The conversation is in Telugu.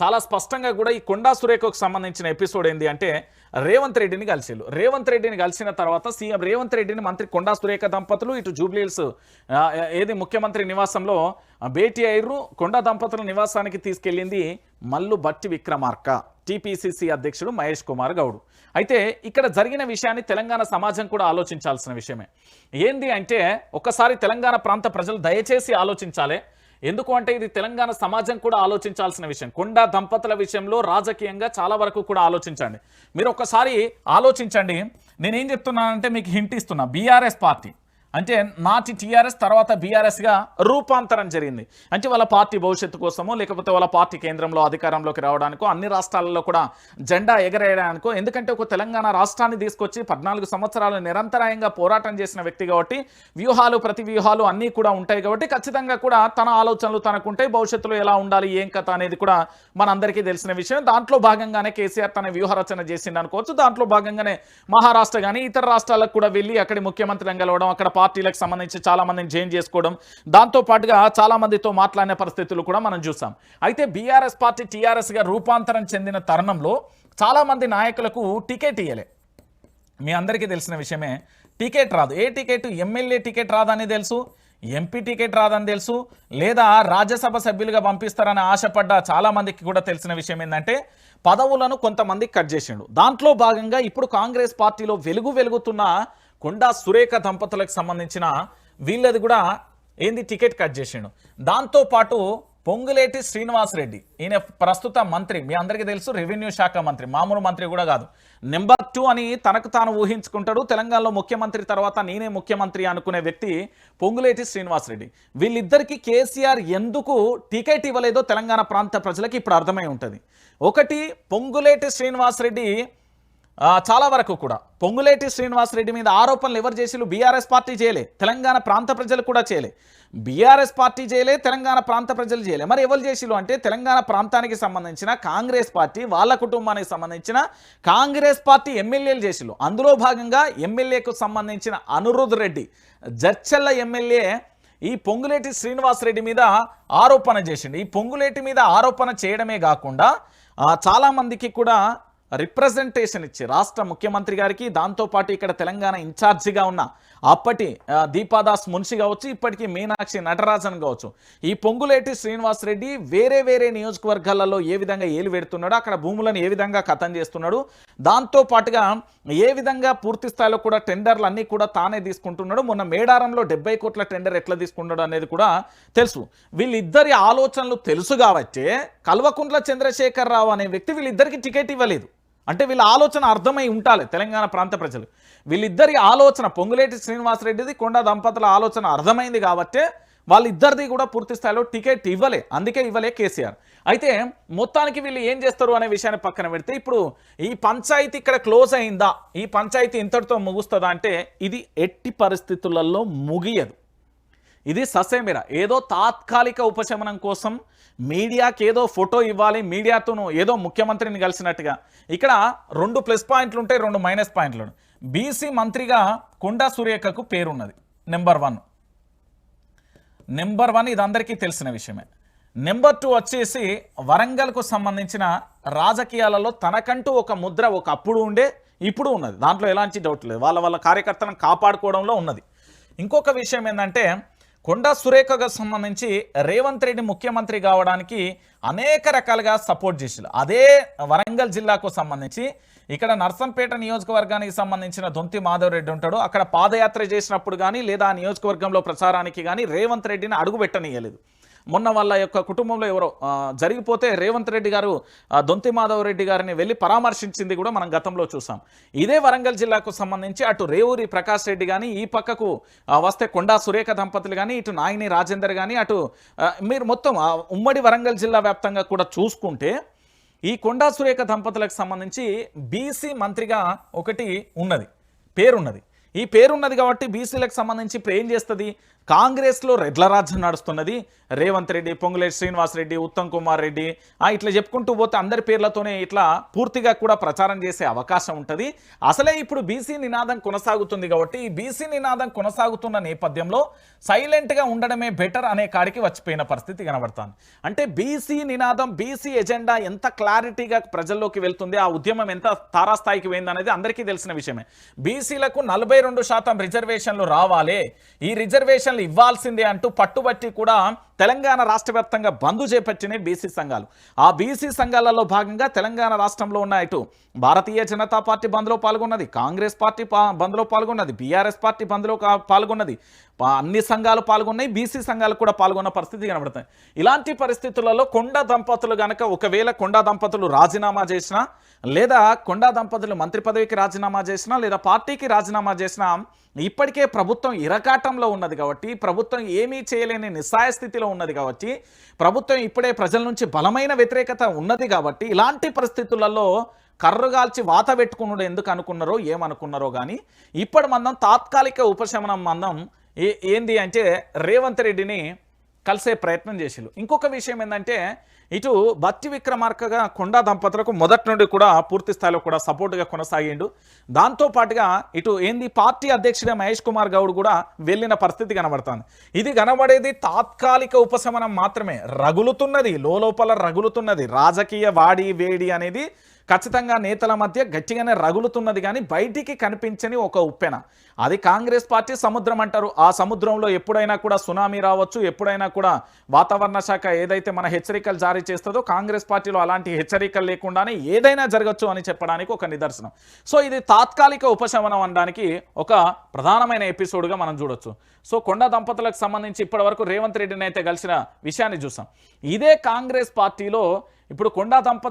చాలా స్పష్టంగా కూడా ఈ కొండా సురేఖకు సంబంధించిన ఎపిసోడ్ ఏంది అంటే రేవంత్ రెడ్డిని కలిసిళ్ళు రేవంత్ రెడ్డిని కలిసిన తర్వాత సీఎం రేవంత్ రెడ్డిని మంత్రి కొండా సురేఖ దంపతులు ఇటు జూబ్లీహిల్స్ ఏది ముఖ్యమంత్రి నివాసంలో భేటీ అయ్యారు కొండా దంపతుల నివాసానికి తీసుకెళ్ళింది మల్లు బట్టి విక్రమార్క టీపీసీసీ అధ్యక్షుడు మహేష్ కుమార్ గౌడ్. అయితే ఇక్కడ జరిగిన విషయాన్ని తెలంగాణ సమాజం కూడా ఆలోచించాల్సిన విషయమే. ఏంది అంటే ఒక్కసారి తెలంగాణ ప్రాంత ప్రజలు దయచేసి ఆలోచించాలి. ఎందుకు అంటే ఇది తెలంగాణ సమాజం కూడా ఆలోచించాల్సిన విషయం. కొండా దంపతుల విషయంలో రాజకీయంగా చాలా వరకు కూడా ఆలోచించండి. మీరు ఒక్కసారి ఆలోచించండి. నేనేం చెప్తున్నానంటే మీకు హింట్ ఇస్తున్నా. BRS party. అంటే నాటి టీఆర్ఎస్ తర్వాత బీఆర్ఎస్గా రూపాంతరం జరిగింది. అంటే వాళ్ళ పార్టీ భవిష్యత్తు కోసమో లేకపోతే వాళ్ళ పార్టీ కేంద్రంలో అధికారంలోకి రావడానికో అన్ని రాష్ట్రాలలో కూడా జెండా ఎగరేయడానికో ఎందుకంటే ఒక తెలంగాణ రాష్ట్రాన్ని తీసుకొచ్చి పద్నాలుగు సంవత్సరాలు నిరంతరాయంగా పోరాటం చేసిన వ్యక్తి కాబట్టి వ్యూహాలు ప్రతి వ్యూహాలు అన్నీ కూడా ఉంటాయి కాబట్టి ఖచ్చితంగా కూడా తన ఆలోచనలు తనకుంటాయి భవిష్యత్తులో ఎలా ఉండాలి ఏం కథ అనేది కూడా మనందరికీ తెలిసిన విషయం. దాంట్లో భాగంగానే కేసీఆర్ తన వ్యూహరచన చేసింది అనుకోవచ్చు దాంట్లో భాగంగానే మహారాష్ట్ర కానీ ఇతర రాష్ట్రాలకు కూడా వెళ్ళి అక్కడి ముఖ్యమంత్రిని కలవడం అక్కడ పార్టీలకు సంబంధించి చాలామందిని జైన్ చేసుకోవడం దాంతో పాటుగా మాట్లాడిన పరిస్థితులు కూడా మనం చూసాం. అయితే బీఆర్ఎస్ పార్టీ టీఆర్ఎస్గా రూపాంతరం చెందిన తరుణంలో చాలామంది నాయకులకు టికెట్ ఇయ్యలే. మీ అందరికీ తెలిసిన విషయమే టికెట్ రాదు. ఏ టికెట్? ఎమ్మెల్యే టికెట్ రాదని తెలుసు ఎంపీ టికెట్ రాదని తెలుసు లేదా రాజ్యసభ సభ్యులుగా పంపిస్తారని ఆశపడ్డ చాలామందికి కూడా తెలిసిన విషయం ఏంటంటే పదవులను కొంతమంది కట్ చేసిండు. దాంట్లో భాగంగా ఇప్పుడు కాంగ్రెస్ పార్టీలో వెలుగు వెలుగుతున్న కొండా సురేఖ దంపతులకు సంబంధించిన వీళ్ళది కూడా ఏంది టికెట్ కట్ చేసిండు. దాంతో పాటు పొంగులేటి శ్రీనివాస్ రెడ్డి ఈయన ప్రస్తుత మంత్రి మీ అందరికీ తెలుసు రెవెన్యూ శాఖ మంత్రి మామూలు మంత్రి కూడా కాదు. నెంబర్ టూ అని తనకు తాను ఊహించుకుంటాడు. తెలంగాణలో ముఖ్యమంత్రి తర్వాత నేనే ముఖ్యమంత్రి అనుకునే వ్యక్తి పొంగులేటి శ్రీనివాస్ రెడ్డి. వీళ్ళిద్దరికీ కేసీఆర్ ఎందుకు టికెట్ ఇవ్వలేదో తెలంగాణ ప్రాంత ప్రజలకు ఇప్పుడు అర్థమై ఉంటుంది. ఒకటి పొంగులేటి శ్రీనివాస్ రెడ్డి చాలా వరకు కూడా. పొంగులేటి శ్రీనివాస్ రెడ్డి మీద ఆరోపణలు ఎవరు చేసిలు బీఆర్ఎస్ పార్టీ చేయలే. తెలంగాణ ప్రాంత ప్రజలు కూడా చేయలే. బీఆర్ఎస్ పార్టీ చేయలే తెలంగాణ ప్రాంత ప్రజలు చేయలే. మరి ఎవరు చేసిలు అంటే తెలంగాణ ప్రాంతానికి సంబంధించిన కాంగ్రెస్ పార్టీ వాళ్ళ కుటుంబానికి సంబంధించిన కాంగ్రెస్ పార్టీ ఎమ్మెల్యేలు చేసిలు అందులో భాగంగా ఎమ్మెల్యేకు సంబంధించిన అనురుద్ రెడ్డి జడ్చల్ల ఎమ్మెల్యే ఈ పొంగులేటి శ్రీనివాస్ రెడ్డి మీద ఆరోపణ చేసిండు. ఈ పొంగులేటి మీద ఆరోపణ చేయడమే కాకుండా చాలామందికి కూడా రిప్రజెంటేషన్ ఇచ్చి రాష్ట్ర ముఖ్యమంత్రి గారికి దాంతోపాటు ఇక్కడ తెలంగాణ ఇన్ఛార్జిగా ఉన్న అప్పటి దీపాదాస్ మున్షి కావచ్చు ఇప్పటికీ మీనాక్షి నటరాజన్ కావచ్చు. ఈ పొంగులేటి శ్రీనివాస్ రెడ్డి వేరే వేరే నియోజకవర్గాలలో ఏ విధంగా ఏలు పెడుతున్నాడు అక్కడ భూములను ఏ విధంగా కథం చేస్తున్నాడు దాంతో పాటుగా ఏ విధంగా పూర్తి స్థాయిలో కూడా టెండర్లు అన్నీ కూడా తానే తీసుకుంటున్నాడు మొన్న మేడారంలో డెబ్బై కోట్ల టెండర్ ఎట్లా తీసుకున్నాడు అనేది కూడా తెలుసు. వీళ్ళిద్దరి ఆలోచనలు తెలుసు కాబట్టే కల్వకుంట్ల చంద్రశేఖర్ రావు అనే వ్యక్తి వీళ్ళిద్దరికి టికెట్ ఇవ్వలేదు. అంటే వీళ్ళ ఆలోచన అర్థమై ఉండాలి తెలంగాణ ప్రాంత ప్రజలు. వీళ్ళిద్దరి ఆలోచన పొంగులేటి శ్రీనివాసరెడ్డిది కొండ దంపతుల ఆలోచన అర్థమైంది కాబట్టే వాళ్ళిద్దరిది కూడా పూర్తి స్థాయిలో టికెట్ ఇవ్వలే. అందుకే ఇవ్వలే కేసీఆర్. అయితే మొత్తానికి వీళ్ళు ఏం చేస్తారు అనే విషయాన్ని పక్కన పెడితే ఇప్పుడు ఈ పంచాయతీ ఇక్కడ క్లోజ్ అయిందా? ఈ పంచాయతీ ఇంతటితో ముగుస్తుందా అంటే ఇది ఎట్టి పరిస్థితులలో ముగియదు. ఇది ససేమిర. ఏదో తాత్కాలిక ఉపశమనం కోసం మీడియాకి ఏదో ఫోటో ఇవ్వాలి మీడియాతోనూ ఏదో ముఖ్యమంత్రిని కలిసినట్టుగా. ఇక్కడ రెండు ప్లస్ పాయింట్లు ఉంటాయి రెండు మైనస్ పాయింట్లు. బీసీ మంత్రిగా కొండా సురేఖకు పేరున్నది నెంబర్ వన్. నెంబర్ వన్ ఇది అందరికీ తెలిసిన విషయమే. నెంబర్ టూ వచ్చేసి వరంగల్కు సంబంధించిన రాజకీయాలలో తనకంటూ ఒక ముద్ర ఒక అప్పుడు ఉండే ఇప్పుడు ఉన్నది. దాంట్లో ఎలాంటి డౌట్ లేదు. వాళ్ళ వాళ్ళ కార్యకర్తలను కాపాడుకోవడంలో ఉన్నది. ఇంకొక విషయం ఏంటంటే కొండా సురేఖకు సంబంధించి రేవంత్ రెడ్డి ముఖ్యమంత్రి కావడానికి అనేక రకాలుగా సపోర్ట్ చేసారు అదే వరంగల్ జిల్లాకు సంబంధించి ఇక్కడ నర్సంపేట నియోజకవర్గానికి సంబంధించిన దొంతి మాధవ్ రెడ్డి ఉంటాడు. అక్కడ పాదయాత్ర చేసినప్పుడు కానీ లేదా నియోజకవర్గంలో ప్రచారానికి కానీ రేవంత్ రెడ్డిని అడుగు పెట్టనీయలేదు మొన్న వాళ్ళ యొక్క కుటుంబంలో ఎవరో జరిగిపోతే రేవంత్ రెడ్డి గారు దొంతి మాధవ్ రెడ్డి గారిని వెళ్ళి పరామర్శించింది కూడా మనం గతంలో చూసాం. ఇదే వరంగల్ జిల్లాకు సంబంధించి అటు రేవూరి ప్రకాష్ రెడ్డి కానీ ఈ పక్కకు వస్తే కొండా సురేఖ దంపతులు కానీ ఇటు నాయిని రాజేందర్ కానీ అటు మీరు మొత్తం ఉమ్మడి వరంగల్ జిల్లా వ్యాప్తంగా కూడా చూసుకుంటే ఈ కొండా సురేఖ దంపతులకు సంబంధించి బీసీ మంత్రిగా ఒకటి ఉన్నది పేరున్నది. ఈ పేరున్నది కాబట్టి బీసీలకు సంబంధించి ఇప్పుడు ఏం చేస్తుంది? కాంగ్రెస్లో రెడ్ల రాజ్యం నడుస్తున్నది. రేవంత్ రెడ్డి పొంగులేటి శ్రీనివాస్ రెడ్డి ఉత్తమ్ కుమార్ రెడ్డి ఇట్లా చెప్పుకుంటూ పోతే అందరి పేర్లతోనే ఇట్లా పూర్తిగా కూడా ప్రచారం చేసే అవకాశం ఉంటుంది. అసలే ఇప్పుడు బీసీ నినాదం కొనసాగుతుంది కాబట్టి ఈ బీసీ నినాదం కొనసాగుతున్న నేపథ్యంలో సైలెంట్గా ఉండడమే బెటర్ అనే కాడికి వచ్చిపోయిన పరిస్థితి కనబడుతుంది. అంటే బీసీ నినాదం బీసీ ఎజెండా ఎంత క్లారిటీగా ప్రజల్లోకి వెళ్తుంది ఆ ఉద్యమం ఎంత తారాస్థాయికి పోయింది అనేది అందరికీ తెలిసిన విషయమే. బీసీలకు నలభై రెండు శాతం రిజర్వేషన్లు రావాలి. ఈ రిజర్వేషన్లు ఇవ్వాల్సిందే అంటూ పట్టుబట్టి కూడా తెలంగాణ రాష్ట్ర వ్యాప్తంగా బంద్ చేపట్టినాయి బీసీ సంఘాలు. ఆ బీసీ సంఘాలలో భాగంగా తెలంగాణ రాష్ట్రంలో ఉన్న ఇటు భారతీయ జనతా పార్టీ బంద్లో పాల్గొన్నది కాంగ్రెస్ పార్టీ బంద్లో పాల్గొన్నది బీఆర్ఎస్ పార్టీ బంద్లో పాల్గొన్నది. అన్ని సంఘాలు పాల్గొన్నాయి బీసీ సంఘాలు కూడా పాల్గొన్న పరిస్థితి కనబడుతుంది. ఇలాంటి పరిస్థితులలో కొండ దంపతులు గనక ఒకవేళ కొండ దంపతులు రాజీనామా చేసినా లేదా కొండా దంపతులు మంత్రి పదవికి రాజీనామా చేసినా లేదా పార్టీకి రాజీనామా చేసినా ఇప్పటికే ప్రభుత్వం ఇరకాటంలో ఉన్నది కాబట్టి ప్రభుత్వం ఏమీ చేయలేని నిస్సాయ స్థితిలో ఉన్నది కాబట్టి ప్రభుత్వం ఇప్పుడే ప్రజల నుంచి బలమైన వ్యతిరేకత ఉన్నది కాబట్టి ఇలాంటి పరిస్థితులలో కర్రగాల్చి వాత పెట్టుకున్నాడు ఎందుకు అనుకున్నారో ఏమనుకున్నారో కానీ ఇప్పటి మందం తాత్కాలిక ఉపశమనం మందం ఏ ఏంది అంటే రేవంత్ రెడ్డిని కలిసే ప్రయత్నం చేసిళ్ళు. ఇంకొక విషయం ఏంటంటే ఇటు భక్తి విక్రమార్కగా కొండా దంపతులకు మొదటి నుండి కూడా పూర్తి స్థాయిలో కూడా సపోర్ట్గా కొనసాగిండు. దాంతో పాటుగా ఇటు ఏంది పార్టీ అధ్యక్షుడు మహేష్ కుమార్ గౌడ్ కూడా వెళ్ళిన పరిస్థితి కనబడుతుంది. ఇది కనబడేది తాత్కాలిక ఉపశమనం మాత్రమే. రగులుతున్నది లోపల రగులుతున్నది. రాజకీయ వాడి వేడి అనేది ఖచ్చితంగా నేతల మధ్య గట్టిగానే రగులుతున్నది కానీ బయటికి కనిపించని ఒక ఉప్పెన. అది కాంగ్రెస్ పార్టీ సముద్రం అంటారు. ఆ సముద్రంలో ఎప్పుడైనా కూడా సునామీ రావచ్చు ఎప్పుడైనా కూడా వాతావరణ శాఖ ఏదైతే మన హెచ్చరికలు జారీ చేస్తుందో కాంగ్రెస్ పార్టీలో అలాంటి హెచ్చరికలు లేకుండానే ఏదైనా జరగచ్చు అని చెప్పడానికి ఒక నిదర్శనం. సో ఇది తాత్కాలిక ఉపశమనం అనడానికి ఒక ప్రధానమైన ఎపిసోడ్గా మనం చూడొచ్చు. సో కొండ దంపతులకు సంబంధించి ఇప్పటివరకు రేవంత్ రెడ్డిని అయితే కలిసిన విషయాన్ని చూసాం. ఇదే కాంగ్రెస్ పార్టీలో ఇప్పుడు కొండా దంపతులు